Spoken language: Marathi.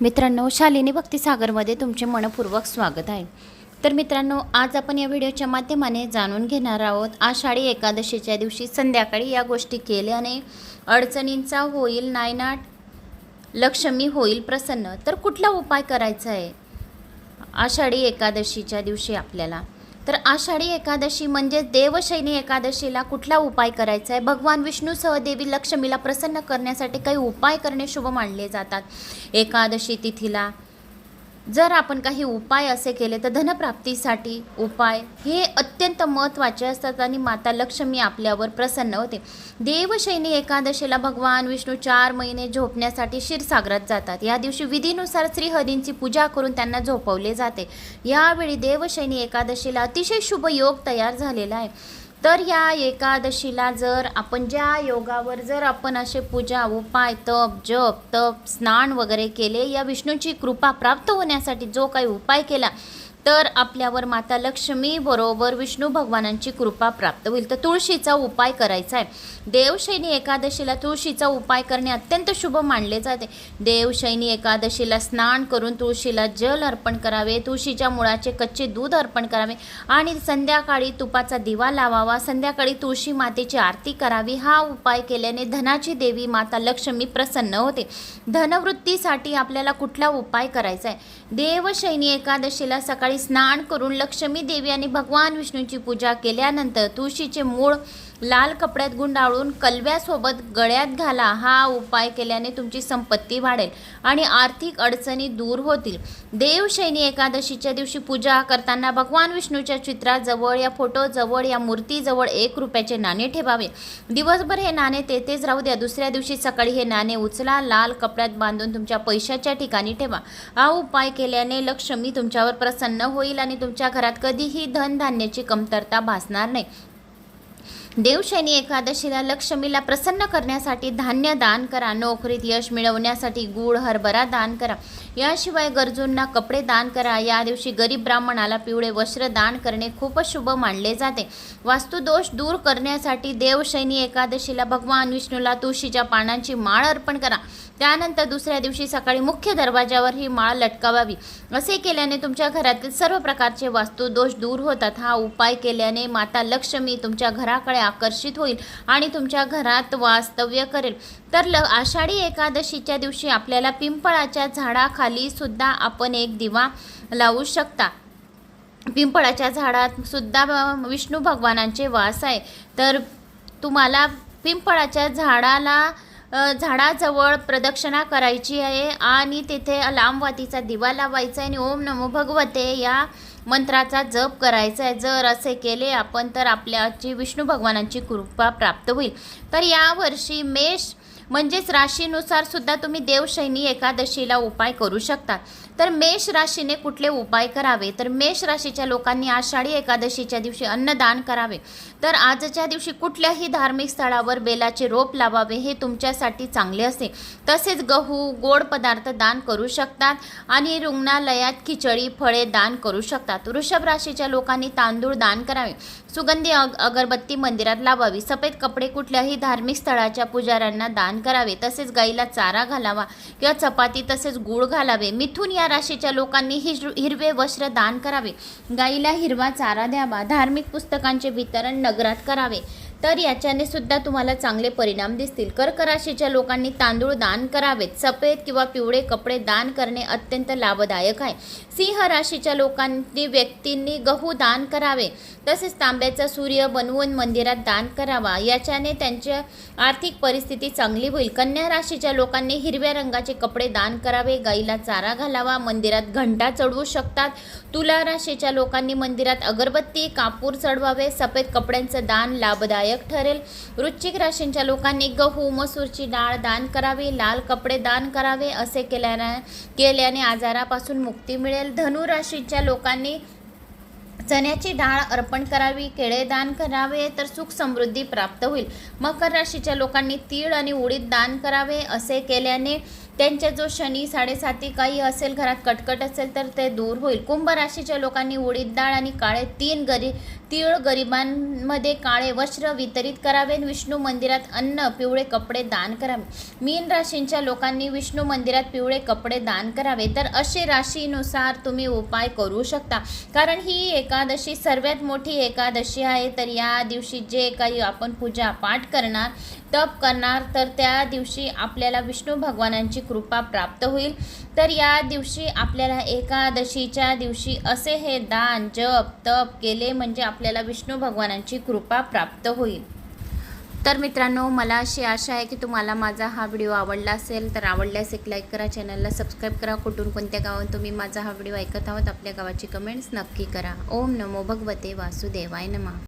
मित्रांनो शालिनी भक्तिसागरमध्ये तुमचे मनपूर्वक स्वागत आहे. तर मित्रांनो आज आपण या व्हिडिओच्या माध्यमाने जाणून घेणार आहोत आषाढी एकादशीच्या दिवशी संध्याकाळी या गोष्टी केल्याने अडचणींचा होईल नायनाट लक्ष्मी होईल प्रसन्न. तर कुठला उपाय करायचा आहे? आषाढी एकादशीच्या दिवशी आपल्याला. तर आषाढी एकादशी म्हणजे देवशैनी एकादशीला कुठला उपाय करायचा आहे? भगवान विष्णूसह देवी लक्ष्मीला प्रसन्न करण्यासाठी काही उपाय करणे शुभ मानले जातात. एकादशी तिथीला जर आपण काही उपाय असे केले तर धनप्राप्तीसाठी उपाय हे अत्यंत महत्त्वाचे असतात आणि माता लक्ष्मी आपल्यावर प्रसन्न होते. देवशैनी एकादशीला भगवान विष्णू चार महिने झोपण्यासाठी क्षीरसागरात जातात. या दिवशी विधीनुसार श्रीहरींची पूजा करून त्यांना झोपवले जाते. यावेळी देवशैनी एकादशीला अतिशय शुभ योग तयार झालेला आहे. तर या एकादशीला जर आपण ज्या योगावर जर आपण असे पूजा उपाय तप जप तप स्नान वगैरे केले या विष्णूची कृपा प्राप्त होण्यासाठी जो काही उपाय केला तर आपल्यावर माता लक्ष्मी बरोबर विष्णू भगवानांची कृपा प्राप्त होईल. तर तुळशीचा उपाय करायचा आहे. देवशैनी एकादशीला तुळशीचा उपाय करणे अत्यंत शुभ मानले जाते. देवशैनी एकादशीला स्नान करून तुळशीला जल अर्पण करावे. तुळशीच्या मुळाचे कच्चे दूध अर्पण करावे. आणि संध्याकाळी तुपाचा दिवा लावावा. संध्याकाळी तुळशी मातेची आरती करावी. हा उपाय केल्याने धनाची देवी माता लक्ष्मी प्रसन्न होते. धनवृत्तीसाठी आपल्याला कुठला उपाय करायचा आहे? देवशैनी एकादशीला सकाळी स्नान करून लक्ष्मी देवी आणि भगवान विष्णूची पूजा केल्यानंतर तुळशीचे मूळ लाल कपड्यात गुंडाळून कलव्यासोबत गळ्यात घाला हा उपाय केल्याने तुमची संपत्ती वाढेल आणि आर्थिक अडचणी दूर होतील. देवशैनी एकादशीच्या दिवशी पूजा करताना भगवान विष्णूच्या चित्राजवळ या फोटोजवळ या मूर्तीजवळ एक रुपयाचे नाणे ठेवावे. दिवसभर हे नाणे तेथेच राहू द्या. दुसऱ्या दिवशी सकाळी हे नाणे उचला लाल कपड्यात बांधून तुमच्या पैशाच्या ठिकाणी ठेवा. हा उपाय केल्याने लक्ष्मी तुमच्यावर प्रसन्न होईल आणि तुमच्या घरात कधीही धनधान्याची कमतरता भासणार नाही. देवशैनी एकादशीला लक्ष्मीला प्रसन्न करण्यासाठी धान्य दान करा. नोकरीत यश मिळवण्यासाठी गूळ हरभरा दान करा. याशिवाय गरजूंना कपडे दान करा. या दिवशी गरीब ब्राह्मणाला पिवळे वस्त्र दान करणे खूपच शुभ मानले जाते. वास्तुदोष दूर करण्यासाठी देवशैनी एकादशीला भगवान विष्णूला तुळशीच्या पानांची माळ अर्पण करा. त्यानंतर दुसऱ्या दिवशी सकाळी मुख्य दरवाजावर ही माळ लटकावावी. असे केल्याने तुमच्या घरातील सर्व प्रकारचे वास्तुदोष दूर होतात. हा उपाय केल्याने माता लक्ष्मी तुमच्या घराकडे आकर्षित होईल आणि तुमच्या घरात वास्तव्य करेल. तर ल आषाढी एकादशीच्या दिवशी आपल्याला पिंपळाच्या झाडाखाली सुद्धा आपण एक दिवा लावू शकता. पिंपळाच्या झाडात सुद्धा विष्णू भगवानांचे वास आहे. तर तुम्हाला पिंपळाच्या झाडाला झाडाजवळ प्रदक्षिणा करायची आहे आणि तिथे लांबवातीचा दिवा लावायचा आहे आणि ओम नमो भगवते या मंत्राचा जप करायचा आहे. जर असे केले आपण तर आपल्याची विष्णू भगवानांची कृपा प्राप्त होईल. तर यावर्षी मेष म्हणजेच राशीनुसार सुद्धा तुम्ही देवशैनी एकादशीला उपाय करू शकता. तर मेष राशीने कुठले उपाय करावे? तर मेष राशीच्या लोकांनी आषाढी एकादशीच्या दिवशी अन्नदान करावे. तर आजच्या दिवशी कुठल्याही धार्मिक स्थळावर बेलाचे रोप लावावे हे तुमच्यासाठी चांगले असते तसेच गहू गोड पदार्थ दान करू शकतात आणि रुग्णालयात खिचडी फळे दान करू शकतात. वृषभ राशीच्या लोकांनी तांदूळ दान करावे. सुगंधी अग अगरबत्ती मंदिरात लावावी. सफेद कपडे कुठल्याही धार्मिक स्थळाच्या पुजाऱ्यांना दान करावे तसेच गाईला चारा घालावा किंवा चपाती तसेच गूळ घालावे. मिथून या राशीच्या लोकांनी हिर हिरवे वस्त्र दान करावे. गाईला हिरवा चारा द्यावा. धार्मिक पुस्तकांचे वितरण नगरात करावे. तर याच्याने सुद्धा तुम्हाला चांगले परिणाम दिसतील. कर्क राशीच्या लोकांनी तांदूळ दान करावेत. सफेद किंवा पिवळे कपडे दान करणे अत्यंत लाभदायक आहे. सिंह राशीच्या लोकांनी व्यक्तींनी गहू दान करावे. तसेच तांब्याचा सूर्य बनवून मंदिरात दान करावा. याच्याने त्यांच्या आर्थिक परिस्थिती चांगली होईल. कन्या राशीच्या लोकांनी हिरव्या रंगाचे कपडे दान करावे. गाईला चारा घालावा. मंदिरात घंटा चढवू शकतात. तुला राशीच्या लोकांनी मंदिरात अगरबत्ती कापूर चढवावे. सफेद कपड्यांचं दान लाभदायक ठरेल. वृश्चिक राशींच्या लोकांनी गहू मसूरची डाळ दान करावी लाल कपडे दान करावे असे केल्याने केल्याने आजारापासून मुक्ती मिळेल. धनु राशीच्या लोकांनी चण्याची डाळ अर्पण करावी केळे दान करावे तर सुख समृद्धी प्राप्त होईल. मकर राशीच्या लोकांनी तीळ आणि उडीद दान करावे असे केल्याने त्यांच्या जो शनी साडेसाती काही असेल घरात कटकट असेल तर ते दूर होईल. कुंभ राशीच्या लोकांनी उडीद डाळ आणि काळे तीन गरी तीळ गरिबांमध्ये काळे वस्त्र वितरित करावे. विष्णू मंदिरात अन्न पिवळे कपडे दान करावे. मीन राशींच्या लोकांनी विष्णू मंदिरात पिवळे कपडे दान करावे. तर असे राशीनुसार तुम्ही उपाय करू शकता. कारण ही एकादशी सर्वात मोठी एकादशी आहे. तर या दिवशी जे काही आपण पूजा पाठ करणार तप करणार तर त्या दिवशी आपल्याला विष्णू भगवानांची कृपा प्राप्त होईल. तर या दिवशी आपल्याला एकादशीच्या दिवशी असे हे दान जप तप केले म्हणजे आपल्याला विष्णू भगवानांची कृपा प्राप्त होईल. तर मित्रांनो मला अशी आशा आहे की तुम्हाला माझा हा व्हिडिओ आवडला असेल तर आवडल्यास एक लाईक करा चॅनलला सबस्क्राईब करा. कुठून कोणत्या गावात तुम्ही माझा हा व्हिडिओ ऐकत आहोत आपल्या गावाची कमेंट्स नक्की करा. ओम नमो भगवते वासुदेवाय नमः.